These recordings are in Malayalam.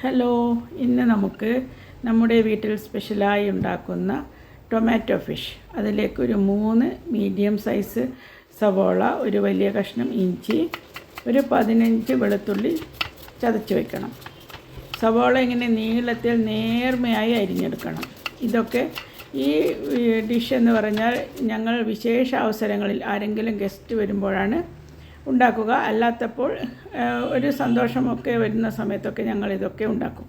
ഹലോ ഇന്ന് നമുക്ക് നമ്മുടെ വീട്ടിൽ സ്പെഷ്യലായി ഉണ്ടാക്കുന്ന ടൊമാറ്റോ ഫിഷ് അതിലേക്ക് ഒരു മൂന്ന് മീഡിയം സൈസ് സവോള ഒരു വലിയ കഷ്ണം ഇഞ്ചി ഒരു പതിനഞ്ച് വെളുത്തുള്ളി ചതച്ച് വയ്ക്കണം സവോള ഇങ്ങനെ നീളത്തിൽ നേർമയായി അരിഞ്ഞെടുക്കണം. ഇതൊക്കെ ഈ ഡിഷ് എന്ന് പറഞ്ഞാൽ ഞങ്ങൾ വിശേഷ അവസരങ്ങളിൽ ആരെങ്കിലും ഗസ്റ്റ് വരുമ്പോഴാണ് ഉണ്ടാക്കുക. അല്ലാത്തപ്പോൾ ഒരു സന്തോഷമൊക്കെ വരുന്ന സമയത്തൊക്കെ ഞങ്ങൾ ഇതൊക്കെ ഉണ്ടാക്കും.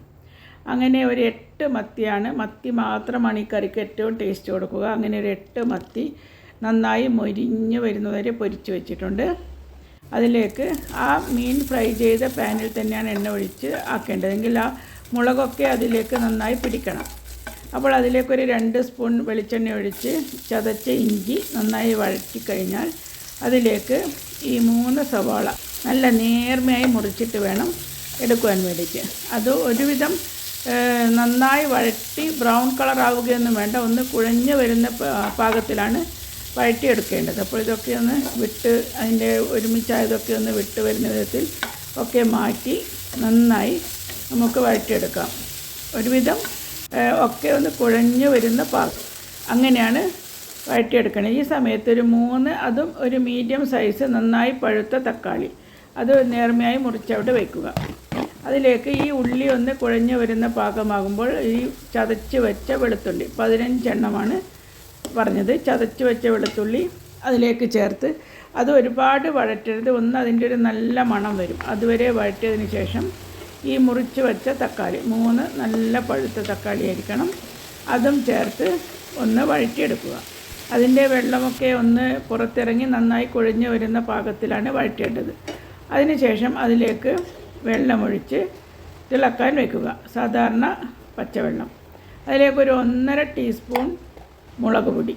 അങ്ങനെ ഒരു എട്ട് മത്തിയാണ്. മത്തി മാത്രമാണ് ഈ കറിക്ക് ഏറ്റവും ടേസ്റ്റ് കൊടുക്കുക. അങ്ങനെ ഒരു എട്ട് മത്തി നന്നായി മൊരിഞ്ഞ് വരുന്നവരെ പൊരിച്ച് വെച്ചിട്ടുണ്ട്. അതിലേക്ക് ആ മീൻ ഫ്രൈ ചെയ്ത പാനിൽ തന്നെയാണ് എണ്ണ ഒഴിച്ച് ആക്കേണ്ടതെങ്കിൽ ആ മുളകൊക്കെ അതിലേക്ക് നന്നായി പിടിക്കണം. അപ്പോൾ അതിലേക്കൊരു രണ്ട് സ്പൂൺ വെളിച്ചെണ്ണ ഒഴിച്ച് ചതച്ച ഇഞ്ചി നന്നായി വഴറ്റി കഴിഞ്ഞാൽ അതിലേക്ക് ഈ മൂന്ന് സവാള നല്ല നേർമയായി മുറിച്ചിട്ട് വേണം എടുക്കുവാൻ വേണ്ടിയിട്ട്. അത് ഒരുവിധം നന്നായി വഴറ്റി ബ്രൗൺ കളർ ആവുകയൊന്നും വേണ്ട. ഒന്ന് കുഴഞ്ഞു വരുന്ന പാകത്തിലാണ് വഴറ്റിയെടുക്കേണ്ടത്. അപ്പോൾ ഇതൊക്കെ ഒന്ന് വിട്ട് അതിന്റെ ഒരുമിച്ചായതൊക്കെ ഒന്ന് വിട്ട് വരുന്ന വിധത്തിൽ ഒക്കെ മാറ്റി നന്നായി നമുക്ക് വഴറ്റിയെടുക്കാം. ഒരുവിധം ഒക്കെ ഒന്ന് കുഴഞ്ഞു വരുന്ന പാകം അങ്ങനെയാണ് വഴറ്റിയെടുക്കണം. ഈ സമയത്ത് ഒരു മൂന്ന് അതും ഒരു മീഡിയം സൈസ് നന്നായി പഴുത്ത തക്കാളി. അത് നേർമയായി മുറിച്ചവിടെ വയ്ക്കുക അതിലേക്ക് ഈ ഉള്ളി ഒന്ന് കുഴഞ്ഞു വരുന്ന പാകമാകുമ്പോൾ ഈ ചതച്ച് വെച്ച വെളുത്തുള്ളി പതിനഞ്ചെണ്ണമാണ് പറഞ്ഞത്. ചതച്ച് വെച്ച വെളുത്തുള്ളി അതിലേക്ക് ചേർത്ത് അത് ഒരുപാട് വഴറ്റരുത്. ഒന്ന് അതിന്റെ ഒരു നല്ല മണം വരും. അതുവരെ വഴറ്റിയതിന് ശേഷം ഈ മുറിച്ച് വെച്ച തക്കാളി മൂന്ന് നല്ല പഴുത്ത തക്കാളി ആയിരിക്കണം. അതും ചേർത്ത് ഒന്ന് വഴറ്റിയെടുക്കുക. അതിന്റെ വെള്ളമൊക്കെ ഒന്ന് പുറത്തിറങ്ങി നന്നായി കുഴഞ്ഞു വരുന്ന പാകത്തിലാണ് വഴറ്റേണ്ടത്. അതിനുശേഷം അതിലേക്ക് വെള്ളമൊഴിച്ച് തിളക്കാൻ വെക്കുക. സാധാരണ പച്ചവെള്ളം. അതിലേക്ക് ഒരു ഒന്നര ടീസ്പൂൺ മുളക് പൊടി.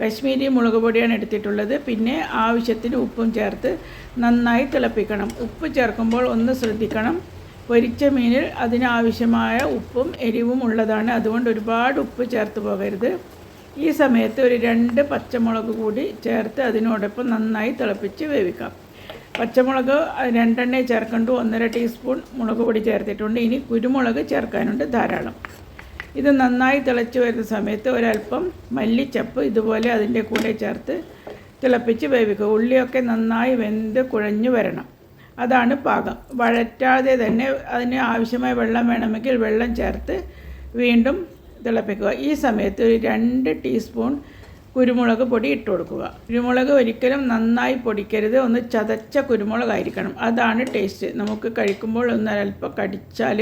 കശ്മീരി മുളക് പൊടിയാണ് എടുത്തിട്ടുള്ളത്. പിന്നെ ആവശ്യത്തിന് ഉപ്പും ചേർത്ത് നന്നായി തിളപ്പിക്കണം. ഉപ്പ് ചേർക്കുമ്പോൾ ഒന്ന് ശ്രദ്ധിക്കണം. പൊരിച്ച മീനിൽ അതിനാവശ്യമായ ഉപ്പും എരിവും ഉള്ളതാണ്. അതുകൊണ്ട് ഒരുപാട് ഉപ്പ് ചേർത്ത് പോകരുത്. ഈ സമയത്ത് ഒരു രണ്ട് പച്ചമുളക് കൂടി ചേർത്ത് അതിനോടൊപ്പം നന്നായി തിളപ്പിച്ച് വേവിക്കാം. പച്ചമുളക് രണ്ടെണ്ണേ ചേർക്കണ്ടു. ഒന്നര ടീസ്പൂൺ മുളക് പൊടി ചേർത്തിട്ടുണ്ട്. ഇനി കുരുമുളക് ചേർക്കാനുണ്ട് ധാരാളം. ഇത് നന്നായി തിളച്ച് വരുന്ന സമയത്ത് ഒരല്പം മല്ലിച്ചപ്പ് ഇതുപോലെ അതിന്റെ കൂടെ ചേർത്ത് തിളപ്പിച്ച് വേവിക്കുക. ഉള്ളിയൊക്കെ നന്നായി വെന്ത് കുഴഞ്ഞു വരണം. അതാണ് പാകം. വഴറ്റാതെ തന്നെ അതിന് ആവശ്യമായ വെള്ളം വേണമെങ്കിൽ വെള്ളം ചേർത്ത് വീണ്ടും തിളപ്പിക്കുക. ഈ സമയത്ത് ഒരു രണ്ട് ടീസ്പൂൺ കുരുമുളക് പൊടി ഇട്ട് കൊടുക്കുക. കുരുമുളക് ഒരിക്കലും നന്നായി പൊടിക്കരുത്. ഒന്ന് ചതച്ച കുരുമുളകായിരിക്കണം. അതാണ് ടേസ്റ്റ് നമുക്ക് കഴിക്കുമ്പോൾ ഒന്ന് അല്പം കടിച്ചാൽ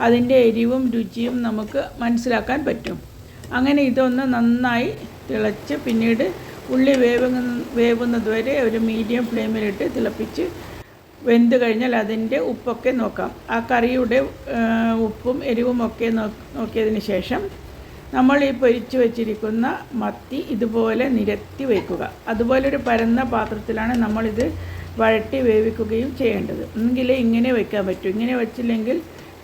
അതിന്റെ എരിവും രുചിയും നമുക്ക് മനസ്സിലാക്കാൻ പറ്റും. അങ്ങനെ ഇതൊന്ന് നന്നായി തിളച്ച് പിന്നീട് ഉള്ളി വേവുന്ന വേവുന്നത് വരെ ഒരു മീഡിയം ഫ്ലെയിമിലിട്ട് തിളപ്പിച്ച് വെന്ത് കഴിഞ്ഞാൽ അതിന്റെ ഉപ്പൊക്കെ നോക്കാം. ആ കറിയുടെ ഉപ്പും എരിവും ഒക്കെ നോക്കിയതിന് ശേഷം നമ്മൾ ഈ പൊരിച്ചു വെച്ചിരിക്കുന്ന മത്തി ഇതുപോലെ നിരത്തി വയ്ക്കുക അതുപോലെ ഒരു പരന്ന പാത്രത്തിലാണ് നമ്മളിത് വഴട്ടി വേവിക്കുകയും ചെയ്യേണ്ടത്. എങ്കിലേ ഇങ്ങനെ വയ്ക്കാൻ പറ്റൂ. ഇങ്ങനെ വെച്ചില്ലെങ്കിൽ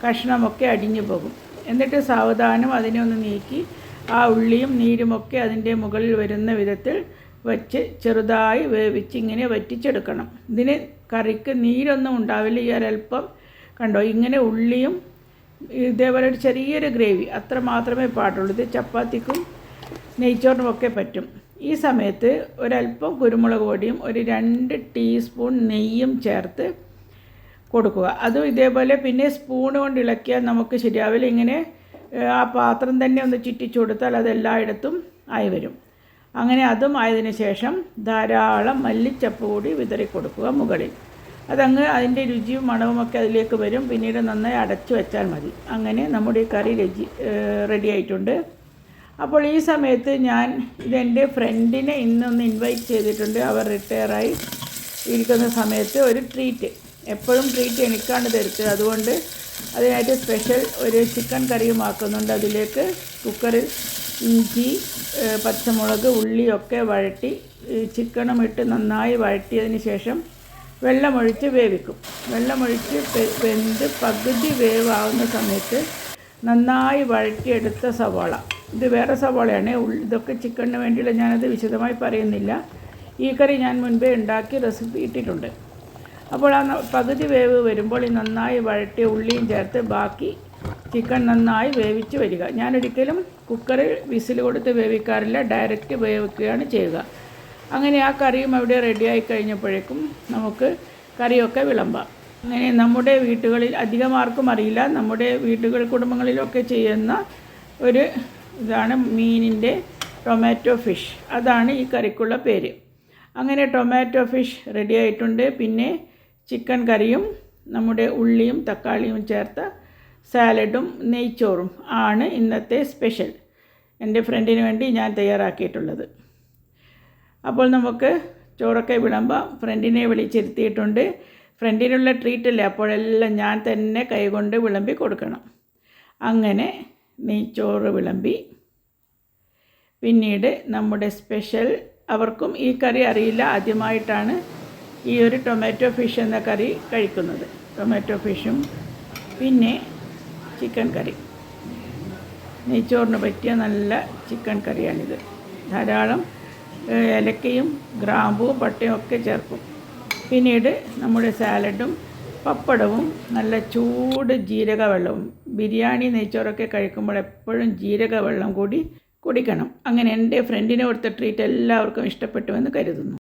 കഷ്ണമൊക്കെ അടിഞ്ഞു പോകും. എന്നിട്ട് സാവധാനം അതിനെ ഒന്ന് നീക്കി ആ ഉള്ളിയും നീരുമൊക്കെ അതിന്റെ മുകളിൽ വരുന്ന വിധത്തിൽ വച്ച് ചെറുതായി വേവിച്ച് ഇങ്ങനെ വറ്റിച്ചെടുക്കണം. ഇതിന് കറിക്ക് നീരൊന്നും ഉണ്ടാവില്ല. ഈ ഒരൽപ്പം കണ്ടോ? ഇങ്ങനെ ഉള്ളിയും ഇതേപോലെ ഒരു ചെറിയൊരു ഗ്രേവി. അത്ര മാത്രമേ പാടുള്ളൂ. ഇത് ചപ്പാത്തിക്കും നെയ്ച്ചോറിനുമൊക്കെ പറ്റും. ഈ സമയത്ത് ഒരല്പം കുരുമുളക് പൊടിയും ഒരു രണ്ട് ടീസ്പൂൺ നെയ്യും ചേർത്ത് കൊടുക്കുക. അതും ഇതേപോലെ പിന്നെ സ്പൂൺ കൊണ്ട് ഇളക്കിയാൽ നമുക്ക് ശരിയാവില്ല. ഇങ്ങനെ ആ പാത്രം തന്നെ ഒന്ന് ചുറ്റിച്ചു കൊടുത്താൽ അതെല്ലായിടത്തും ആയി വരും. അങ്ങനെ അതും ആയതിനു ശേഷം ധാരാളം മല്ലിച്ചപ്പ് കൂടി വിതറി കൊടുക്കുക മുകളിൽ. അതങ്ങ് അതിന്റെ രുചിയും മണവുമൊക്കെ അതിലേക്ക് വരും. പിന്നീട് നന്നായി അടച്ചു വെച്ചാൽ മതി. അങ്ങനെ നമ്മുടെ കറി രുചി റെഡി ആയിട്ടുണ്ട്. അപ്പോൾ ഈ സമയത്ത് ഞാൻ ഇതെന്റെ ഫ്രണ്ടിനെ ഇന്നൊന്ന് ഇൻവൈറ്റ് ചെയ്തിട്ടുണ്ട്. അവർ റിട്ടയറായി ഇരിക്കുന്ന സമയത്ത് ഒരു ട്രീറ്റ് എപ്പോഴും ട്രീറ്റ് എനിക്കാണ് തരുത്തത് അതുകൊണ്ട് അതിനായിട്ട് സ്പെഷ്യൽ ഒരു ചിക്കൻ കറിയും ആക്കുന്നുണ്ട്. അതിലേക്ക് കുക്കറിൽ ഇഞ്ചി പച്ചമുളക് ഉള്ളിയൊക്കെ വഴറ്റി ചിക്കനും ഇട്ട് നന്നായി വഴറ്റിയതിന് ശേഷം വെള്ളമൊഴിച്ച് വേവിക്കും. വെള്ളമൊഴിച്ച് വെന്ത് പകുതി വേവാവുന്ന സമയത്ത് നന്നായി വഴറ്റിയെടുത്ത സവാള. ഇത് വേറെ സവാളയാണ്. ഇതൊക്കെ ചിക്കണിന് വേണ്ടിയുള്ള ഞാനത് വിശദമായി പറയുന്നില്ല. ഈ കറി ഞാൻ മുൻപേ ഉണ്ടാക്കി റെസിപ്പി ഇട്ടിട്ടുണ്ട്. അപ്പോൾ ആ പകുതി വേവ് വരുമ്പോൾ ഈ നന്നായി വഴറ്റിയ ഉള്ളിയും ചേർത്ത് ബാക്കി ചിക്കൻ നന്നായി വേവിച്ച് വരിക. ഞാനൊരിക്കലും കുക്കറിൽ വിസിൽ കൊടുത്ത് വേവിക്കാറില്ല ഡയറക്റ്റ് വേവിക്കുകയാണ് ചെയ്യുക. അങ്ങനെ ആ കറിയും അവിടെ റെഡിയായി കഴിഞ്ഞപ്പോഴേക്കും നമുക്ക് കറിയൊക്കെ വിളമ്പാം. അങ്ങനെ നമ്മുടെ വീട്ടുകളിൽ അധികം ആർക്കും അറിയില്ല. നമ്മുടെ വീടുകൾ കുടുംബങ്ങളിലൊക്കെ ചെയ്യുന്ന ഒരു ഇതാണ് മീനിന്റെ ടൊമാറ്റോ ഫിഷ്. അതാണ് ഈ കറിക്കുള്ള പേര്. അങ്ങനെ ടൊമാറ്റോ ഫിഷ് റെഡി ആയിട്ടുണ്ട്. പിന്നെ ചിക്കൻ കറിയും നമ്മുടെ ഉള്ളിയും തക്കാളിയും ചേർത്ത സാലഡും നെയ്ച്ചോറും ആണ് ഇന്നത്തെ സ്പെഷ്യൽ. എന്റെ ഫ്രണ്ടിന് വേണ്ടി ഞാൻ തയ്യാറാക്കിയിട്ടുള്ളത്. അപ്പോൾ നമുക്ക് ചോറൊക്കെ വിളമ്പാം. ഫ്രണ്ടിനെ വിളിച്ചിരുത്തിയിട്ടുണ്ട്. ഫ്രണ്ടിനുള്ള ട്രീറ്റ് അല്ലേ അപ്പോഴെല്ലാം ഞാൻ തന്നെ കൈകൊണ്ട് വിളമ്പി കൊടുക്കണം. അങ്ങനെ നെയ്ച്ചോറ് വിളമ്പി. പിന്നീട് നമ്മുടെ സ്പെഷ്യൽ. അവർക്കും ഈ കറി അറിയില്ല. ആദ്യമായിട്ടാണ് ഈ ഒരു ടൊമാറ്റോ ഫിഷ് എന്ന കറി കഴിക്കുന്നത്. ടൊമാറ്റോ ഫിഷും. പിന്നെ ചിക്കൻ കറി. നെയ്ച്ചോറിന് പറ്റിയ നല്ല ചിക്കൻ കറിയാണിത്. ധാരാളം ഇലക്കയും ഗ്രാമ്പും പട്ടയും ഒക്കെ ചേർക്കും. പിന്നീട് നമ്മുടെ സാലഡും പപ്പടവും നല്ല ചൂട് ജീരക വെള്ളവും ബിരിയാണി നെയ്ച്ചോറൊക്കെ കഴിക്കുമ്പോൾ എപ്പോഴും ജീരക വെള്ളം കൂടി കുടിക്കണം. അങ്ങനെ എന്റെ ഫ്രണ്ടിനെ കൊടുത്ത ട്രീറ്റ് എല്ലാവർക്കും ഇഷ്ടപ്പെട്ടുവെന്ന് കരുതുന്നു.